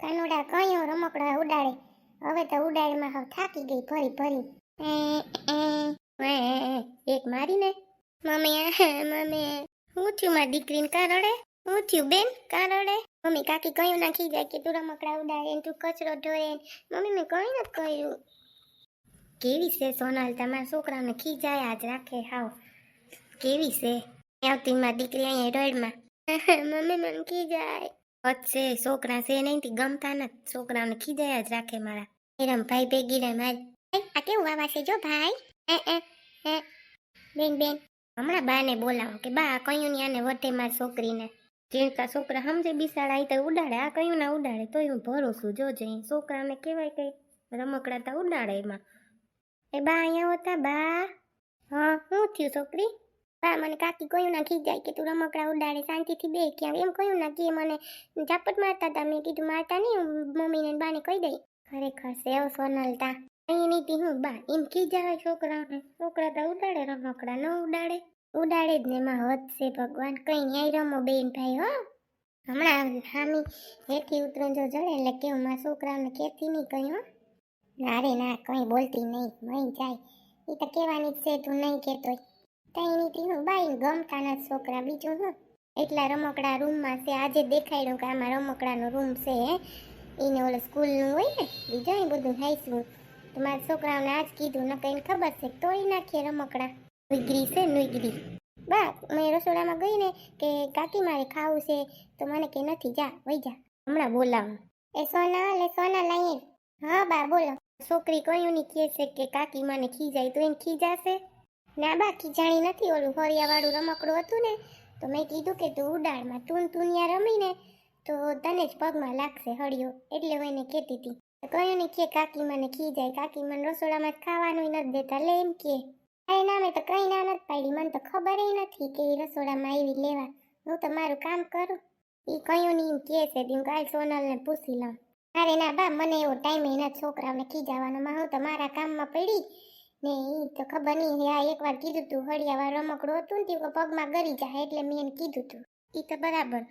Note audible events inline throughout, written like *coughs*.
કાનુડા કયો રમકડા ઉડાડે? હવે તો ઉડાડમાં હવે થાકી ગઈ ફરી ફરી એક મારીને. મમ્મી મમ્મી, હું થયું મારી દીકરીને કા રડે હું થયું બેન કા રડે મમ્મી, કાકી કયું નાખી જાય કે તું રમકડા ઉડાડે તું કચરો ઢોળે મમ્મી, મેં કઈ નથી કર્યું. કેવી છે સોનલ, તમારા છોકરાને ખીજાય આજ રાખે હાવ? કેવી છે? આવતી મારી દીકરી અહીંયા રોડમાં. મમ્મી, મને ખીજાય વચ્ચે છોકરા છે નહીં તે ગમતા નથી. છોકરાઓને ખીજાયા જ રાખે મારા. એરમ ભાઈ ભેગી રહે મારી. આ કેવું આવા છે જો ભાઈ? એ એ એ. બેન બેન. હમણાં બાને બોલાવો કે બા કયું ની આને વટે માર છોકરીને. જીણકા છોકરા સમજે બિસાડા અહીં તો ઉડાડે. આ કયું ના ઉડાડે તોય હું ભરોસું જોજે છોકરાને કહેવાય કઈ રમકડા તા ઉડાડે એમાં. એ બા અહીંયા હોતા બા? હા શું થયું છોકરી? બા મને કાકી કયું ના ખીજાય કે તું રમકડા ઉડાડે, શાંતિથી બે ક્યાં એમ કયું ના કે મને ઝાપટ મારતા હતા. મેં કીધું, મારતા નહીં મમ્મીને બાને કહી દઈ. ખરેખર સેવ સોનલતા અહીં નીતિ હું, બા? એમ ખીજાવે છોકરાઓને. છોકરા તો ઉડાડે, રમકડા ન ઉડાડે. ઉડાડે જ ને હદ છે ભગવાન. કઈ ન્યાય રમો બેન ભાઈ, હો. હમણાં હામી હેઠી ઉતરો જો જડે, એટલે કેવું મારા છોકરાઓને કહેતી નહીં કઈ, હો. ના રે, ના, કઈ બોલતી નહીં. મહી જાય. એ તો કહેવાની જ છે, તું નહીં કહેતોય કઈ એની ત્રીનું બાઈ ગમતાના છોકરા બીજું હું. એટલા રમકડા રૂમમાં છે, આજે દેખાડ્યું કે આમાં રમકડાનો રૂમ છે એને ઓલે સ્કૂલનું હોય ને બીજા બધું હાઈસવું તો મારા છોકરાઓને આજ કીધું, ન કંઈ ખબર છે તોડી નાખીએ રમકડા. નુઈગરી છે, નુઈગરી. બા, મેં રસોડામાં ગઈ ને કે કાકી મારે ખાવું છે, તો મને કે નથી, જા વહી જા. હમણાં બોલાવું. એ સોના, લે સોના લઈએ હા બા, બોલો. છોકરી કયું ની કહે છે કે કાકી મને ખીજાય તો એને ખીજાશે? ના બા ખીજાણી નથી ઓલું ફરિયાવાળું રમકડું હતું ને, તો મેં કીધું કે તું ઉડાડમાં તું તુનિયા રમીને, તો તને જ પગમાં લાગશે હળિયો, એટલે હું એને કહેતી હતી. કહ્યું ને કે કાકી મને ખીજાય કાકી મને રસોડામાં જ ખાવાનું નથી દેતા, લે એમ કે. અરે ના મેં તો કંઈ ના નથી પાડી, મને તો ખબર નથી કે એ રસોડામાં આવી લેવા. હું તો મારું કામ કરું. એ કયું નહીં એમ કહે છે હું કાલ સોનલને પૂછી લઉં. અરે ના બા, મને એવો ટાઈમ એના છોકરાઓને ખીજાવાનો. હું તો મારા કામમાં પડી ને એ તો ખબર નહીં આ એકવાર કીધું તું હળિયાવા રમકડું હતું ને તે પગમાં ગરી જાય એટલે મેં એને કીધું તું. એ તો બરાબર,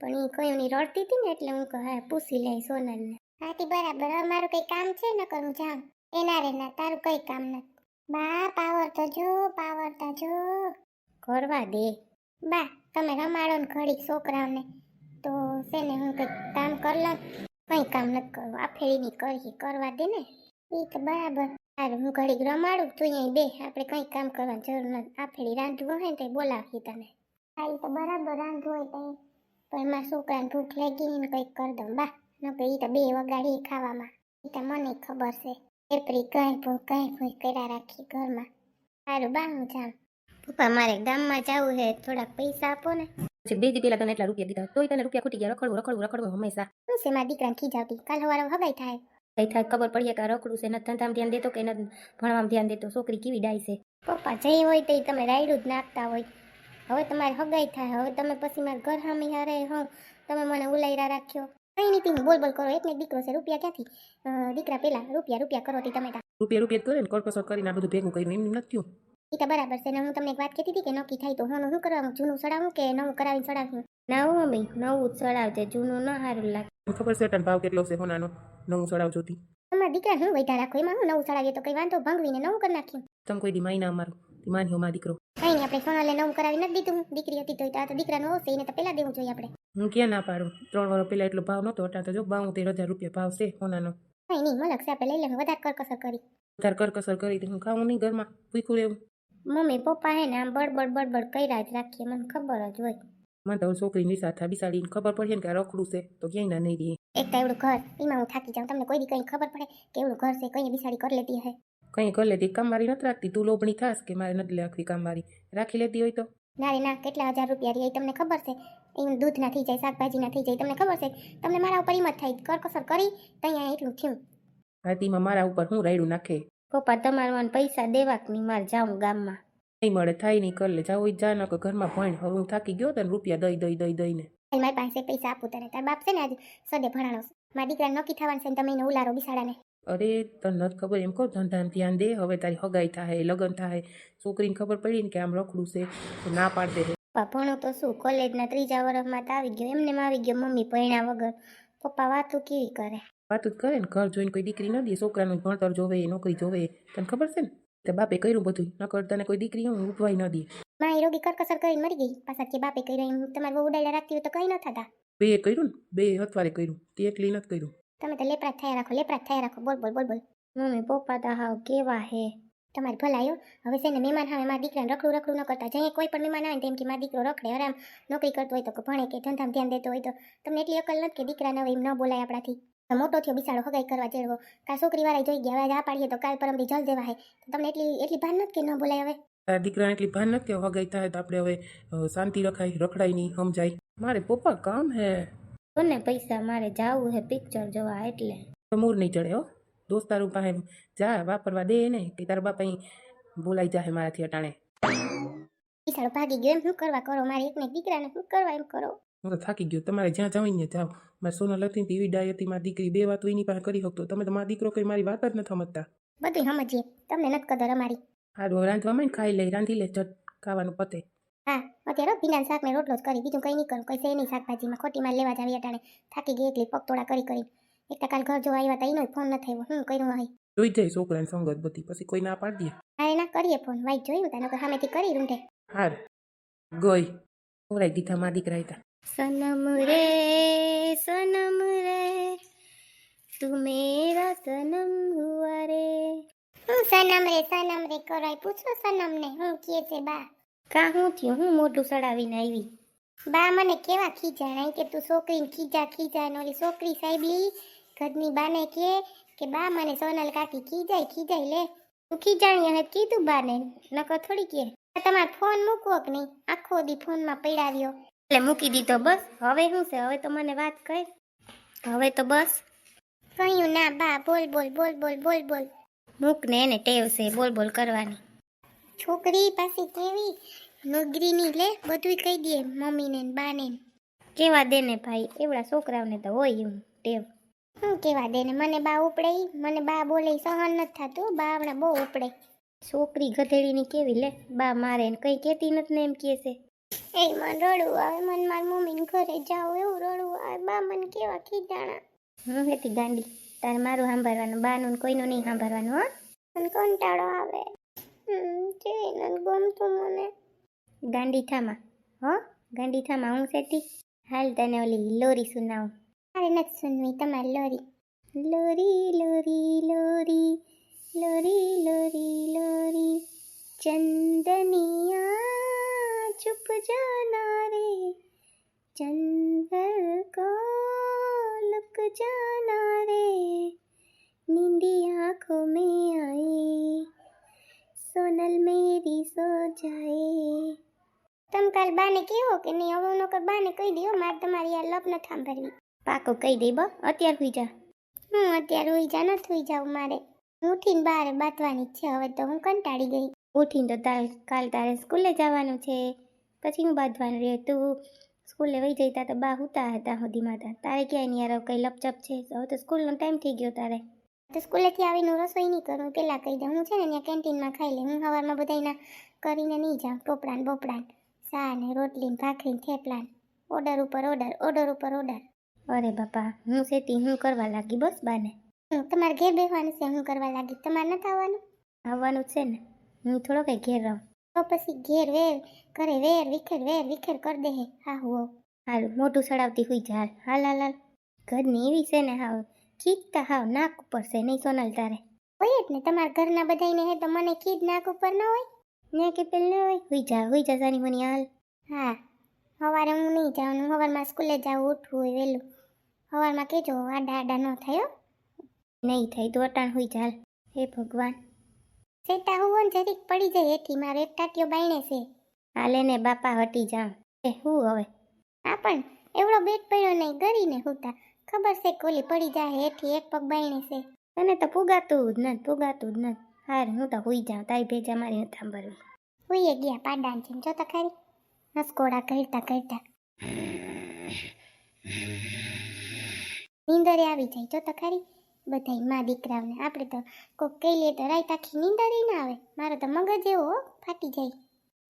પણ એ કોઈની રડતી હતી ને એટલે હું કહું, હા, પૂછી લઈ સોનલને. હાથી બરાબર, હવે મારું કંઈ કામ છે? ન કરું, જાઉં. એના રે, ના, તારું કંઈ કામ નથી. બા, પાવર તો જો, પાવર તો જો. કરવા દે. બા, તમે રમાડો ને ઘડીક છોકરાઓને. તો છે ને હું કંઈક કામ કરી લઉં. કંઈ કામ નથી કરવું, આ ફેરીની કરી કરવા દે ને. એ તો બરાબર. સારું હું ઘડીક રમાડું તું અહીંયા બે આપણે કંઈ કામ કરવાની જરૂર નથી. આ ફેરી રાંધવું હોય ને તો બોલાવી તને. હા એ તો બરાબર રાંધવું હોય તો પણ મારા છોકરાને ભૂખ લાગી ને કંઈક કરી દઉં બા. ન કે એ તો બે વગાડી ખાવામાં. એ તો મને ખબર છે. એપરી કઈ ભૂખ કઈ ભૂખ કર્યા રાખી ઘરમાં. સારું બા હું જાઉં. પપ્પા મારે ગામમાં જવું છે થોડાક પૈસા આપો ને. પછી બે દી પહેલા તને એટલા રૂપિયા દીધા તોય તને રૂપિયા ખૂટી ગયા રખડવું રખડવું રખડવું હંમેશા. શું છે મારા દીકરાને ખીજાવતી? કાલ સવારે હગાઈ થાય. કઈ થાય ખબર પડીએ કે આ રખડું છે નથી ધંધામાં ધ્યાન દેતો કે નથી ભણવામાં ધ્યાન દેતો? છોકરી કેવી ડાય છે? પપ્પા જઈ હોય તો તમે રાયડું જ નાખતા હોય. હવે તમારે હગાઈ થાય. હવે તમે પછી મારા ઘર સામે હારે હોઉં તમે મને ઉલાયરા રાખ્યો. કઈ નહીં બોલ બોલ કરો. એક ને દીકરો છે. રૂપિયા ક્યાંથી? દીકરા પેલા. રૂપિયા રૂપિયા કરો તી તમે રૂપિયા રૂપિયા કરે ને. કરકસર કરીને આ બધું ભેગું કરીને એમ નથી એ તો બરાબર છે. ને હું તમને એક વાત કહેતી હતી કે નક્કી થાય તો હું શું કરવાનું? જૂનું સડાવું કે નવું કરાવીને સડાવ્યું નવું મમ્મી નવું જ સડાવજે. જૂનું ન સારું લાગે. ખબર છે ભાવ કેટલો છે સોનાનો નવું સડાવ જોતી. તમારા દીકરા હું વૈધા રાખો? એમાં હું નવું સડાવીએ તો કઈ વાંધો? ભંગવીને નવું કરી નાખ્યું તમ કોઈ દી માઈના અમારું. તી માન્યો માં દીકરો. કઈ નહીં આપણે સોનાલે નવું કરાવી નથી દીધું. દીકરી હતી તો આ તો દીકરાનો આવશે એને તો પહેલા દેવું જોઈએ આપણે. હું ક્યાં ના પાડું? ત્રણ વર્ષ પહેલા એટલો ભાવ નહોતો. અટા તો જો બાઉતેર હજાર રૂપિયા ભાવ છે સોનાનો. કઈ નહીં મલક છે આપણે લઈ લે વધારે કરકસર કરી. વધારે કરકસર કરી તો હું ખાવું નહીં ઘરમાં. ભૂખું રહેવું. મમ્મી પપ્પા હે ને આમ બડબડ બડબડ કર્યા જ રાખીએ. મને ખબર જ હોય. મને તો છોકરી નિશા થા બિસાડીને ખબર પડે ને કે રખડું છે તો ક્યાંય ના નહીં રહી. એક તો એવડું ઘર એમાં હું થાકી જાઉં તમને કોઈ દી કઈ ખબર પડે કે એવડું ઘર છે કઈ બિસાડી કરી લેતી હે કંઈ કરી લેતી કામવાળી નથી રાખતી તું લોભણી થાસ કે મારે નથી રાખવી કામવાળી રાખી લેતી હોય તો? ના રે ના કેટલા હજાર રૂપિયા રહી તમને ખબર છે. એમ દૂધ ના થઈ જાય શાકભાજી ના થઈ જાય તમને ખબર છે? તમને મારા ઉપર હિંમત થાય કરકસર કરી ત્યાં એટલું થયું. હાથીમાં મારા ઉપર હું રાયડું નાખે? પપ્પા તમારું મને પૈસા દેવા નહીં મારે જાઉં ગામમાં. નહીં મળે થાય નહીં કરી લે. જાવ હોય જા ન ઘરમાં ભણ. હવે હું થાકી ગયો તને રૂપિયા દઈ દઈ દઈ દઈને. ને મારી પાસે પૈસા આપું તને. તાર બાપ છે ને આજે સદે ભણાણો મારી દીકરા નક્કી થવાનું છે તમે એને ઉલારો બિસાડાને. અરે તને નથી ખબર એમ કહો ધંધાને ધ્યાન દે. હવે તારી હગાઈ થાય લગ્ન થાય. છોકરીને ખબર પડી ને કે આમ રખડું છે તો ના પાડી દે. ભણો તો શું? કોલેજના ત્રીજા વર્ષમાં તો આવી ગયો. એમને આવી ગયો મમ્મી ભણ્યા વગર. પપ્પા વાતું કેવી કરે? વાતું જ કરે ને. ઘર જોઈને કોઈ દીકરી ન દે. છોકરાનું ભણતર જોવે નોકરી જોવે. તને ખબર છે ને? તે બાપે કર્યું બધું નકર તને કોઈ દીકરી હું ઉપવાય ન દે. મારી રોગી કરકસર કરીને મરી ગઈ. પાછા કે બાપે કર્યું એમ. તમારે બહુ ઉડાયેલા રાખતી હોય તો કંઈ ન થતા. બે કર્યું ને? બે હથવારે કર્યું. તે એકલી નથી કર્યું. તમે તો લેપરા થયા રાખો લેપરા થયા રાખો. બોલ બોલ બોલ બોલ. મમ્મી પપ્પા તો હાવ કેવા હે. તમારે ભલાયો હવે છે ને મહેમાન હવે મારા દીકરાને રખડું રખડું ન કરતા. જઈએ કોઈ પણ મહેમાન આવે તેમ કે મારા દીકરો રખડે આરામ નોકરી કરતો હોય તો ભણે કે ધંધામાં ધ્યાન દેતો હોય તો. તમને એટલી અકલ નથી કે દીકરાને હવે એમ ન બોલાય આપણાથી. મોટો થયો બિસાડો હગાઈ કરવા જેવો. કાં છોકરી વાળા જોઈ ગયા હવે આ પાડીએ તો કાલ પરમથી જલ દેવા હે. તમને એટલી એટલી ભાન નથી કે ન બોલાય હવે? તારા દીકરાને એટલી ભાન નથી કે હગાઈ થાય તો આપણે હવે શાંતિ રખાય રખડાય નહીં સમજાય. મારે પપ્પા કામ હે. કોને પૈસા? મારે જાવું હે પિક્ચર જોવા એટલે. મૂર નહીં ચડે હો. દોસ્તારું પાસે જા વાપરવા દે ને કે તારા બાપા બોલાઈ જાહે મારાથી અટાણે. બિચારો ભાગી ગયો એમ શું કરવા કરો? મારે એકને દીકરા દીકરાને શું કરવા એમ કરો? હું તો થાકી ગયો તમારે જ્યાં જવું ને જાઓ મારે સોનલ હતી ને એવી ડાય હતી મારી દીકરી બે વાત એની પાસે કરી શકતો. તમે તો દીકરો કઈ મારી વાત જ નથી સમજતા. બધી સમજીએ. તમને નથી કદર અમારી. હારું રાંધવામાં ને ખાઈ લઈ રાંધી લે ચટ ખાવાનું પતે. હા અત્યારે ભીંડાનું શાક ને રોટલો જ કરી બીજું કંઈ નહીં કરું કઈ છે નહીં શાકભાજીમાં. ખોટી માલ લેવા જાવી અટાણે. થાકી ગઈ એટલી પગતોડા કરી કરી એક કાલ ઘર જોવા આવ્યા હતા એનો ફોન ન થયો હું કર્યું હોય જોઈ જાય છોકરાની સંગત બધી પછી કોઈ ના પાડી દે. હા એના કરીએ ફોન. વાઈટ જોયું તને તો સામેથી કરી રૂંઢે. હાર ગઈ. ઓરાઈ દીધા મારા દીકરા હતા સનમ રે. સનમ રે તું મેરા સનમ હુઆ રે હું સનમ રે સનમ રે કરાય પૂછો સનમ ને હું કે છે બા? કા હું થયું? હું મોઢું સડાવીને આવી. બા મને કેવા ખીજાણ? કે તું છોકરીને ખીજા ખીજા ને ઓલી છોકરી સાહેબલી ઘરની બાને કે કે બા મને સોનલ કાકી ખીજાય ખીજાય લે. તું ખીજાણી હે કીધું બાને નકર થોડી કે. તમારે ફોન મૂકવો કે નહીં? આખો દી ફોનમાં પડાવ્યો. એટલે મૂકી દીધો બસ. હવે શું છે? હવે તો મને વાત કર. હવે તો બસ. કહ્યું ના બા બોલ બોલ બોલ બોલ બોલ બોલ. મૂક ને એને ટેવ છે બોલ બોલ કરવાની. છોકરી પાછી કેવી નોગરીની લે બધું કહી દે મમ્મીને ને બાને ને. કેવા દે ને ભાઈ? એવડા છોકરાઓને તો હોય એવું ટેવ. શું કેવા દે ને? મને બા ઉપડે મને બા બોલે સહન નથી થતું બા હમણાં બહુ ઉપડે. છોકરી ગધેડીની કેવી લે? બા મારે કઈ કેતી નથી ને એમ કહે છે. એ મન રડવું આવે મન મારી મમ્મીને ઘરે જાવું એવું રડવું આવે બા મને કેવા ખીજાણા. હું હતી ગાંડી તારે મારું સાંભળવાનું બાનું કોઈનું નહીં સાંભળવાનું હો. મને કંટાળો આવે. હમ જોઈ નથી ગમતું મને. ગાંડી થામાં હો ગાંડી થામાં હું સેતી હાલ તને ઓલી લોરી સુનાવું. મારે નથી સુનવી તમારી લોરી. લોરી લોરી લોરી લોરી લોરી લોરી ચંદનિયા छिप जाना रे। चंदर को लुक जाना रे। नींदी आंखों में आए। સોનલ મેરી સો જાય તમ કાલ બાને કેવો કે નહીં હવે નકર બાને કહી દયો મારે તમારી આ લપ નથી સાંભળવી પાકો કહી દઈ બા અત્યારે હોઈ જા હું અત્યારે હોઈ જા નથી હોઈ જાવ મારે ઉઠીને બહાર બાતવાની છે હવે તો હું કંટાળી ગઈ ઉઠીને તો તારે કાલ તારે સ્કૂલે જવાનું છે પછી હું બાંધવાનું રહે તું સ્કૂલે વહી જઈતા તો બા હુતા હતા સુધીમાં તા તારે ક્યાંય નહીં યાર કઈ લપચપ છે? હવે તો સ્કૂલનો ટાઈમ થઈ ગયો તારે. તો સ્કૂલેથી આવીને હું રસોઈ નહીં કરું પહેલાં કહી દઉં. હું છે ને ત્યાં કેન્ટીનમાં ખાઈ લઉં હું સવારમાં બધાયના કરીને નહીં જાઉં ટોપડાન બોપડાન સા ને રોટલી ને ભાખરી ને થેપલા ઓર્ડર ઉપર ઓર્ડર ઓર્ડર ઉપર ઓર્ડર. અરે બાપા હું સેતી હું કરવા લાગી બસ બાને. તમારે ઘેર બેસવાનું છે હું કરવા લાગી. તમારે નથી આવવાનું? આવવાનું છે ને. હું થોડો કઈ ઘેર રહું. તો પછી ઘેર વેર કરે વેર, વિખેર વેર, વિખેર કર દે હે. હા હાલ મોઢું સડાવતી હુઈ જા હાલ. હાલ હાલ ઘરની એવી છે ને હાવ ખીચતા હાવ નાક ઉપર છે, નહીં સોનલ તારે. હોય જ ને, તમારા ઘરના બધાયને હે તો મને ખીજ નાક ઉપર ન હોય? ને કે પેલ હોય? હુઈ જા હુઈ જા સાની મની હાલ. હા સવારે હું નહીં હું સવારમાં સ્કૂલે જાઉં, ઉઠવું હોય વહેલું સવારમાં કહેજો આડા આડા ન થયો નહીં થાય તો અટાણ હુઈ ચાલ હે ભગવાન. સેટા હું જરીક પડી જાય એથી મારે એક ટાટિયો બાયણે છે. હાલે ને બાપા હટી જાઉં. એ હું હવે? હા પણ એવડો બેટ પડ્યો નહીં, ગરીને હુતા. ખબર છે કોલી પડી જાય એથી એક પગ બાયણે છે. તને તો પુગાતું જ નથી પુગાતું જ નથી. હાર હું તો હુઈ જાઉં, તારી ભેજા મારી નથી સાંભળવી. હુઈએ ગયા પાડાન છે જો તો ખરી. નસકોડા કરતા કરતા. નીંદરે આવી જાય, જો તો ખરી. બધાય મા દીકરાઓને. આપણે તો કોક કહી લે તો રાત આખી નીંદર ના આવે. મારો તો મગજ એવો હો, ફાટી જાય.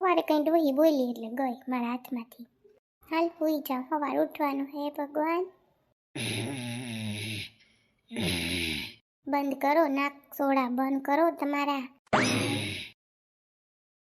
સવારે કંઈ ડોહી બોલી એટલે ગઈ મારા હાથમાંથી. હાલ હોઈ જાઓ સવાર ઉઠવાનું હે ભગવાન. *coughs* બંધ કરો નાક સોડા બંધ કરો તમારા.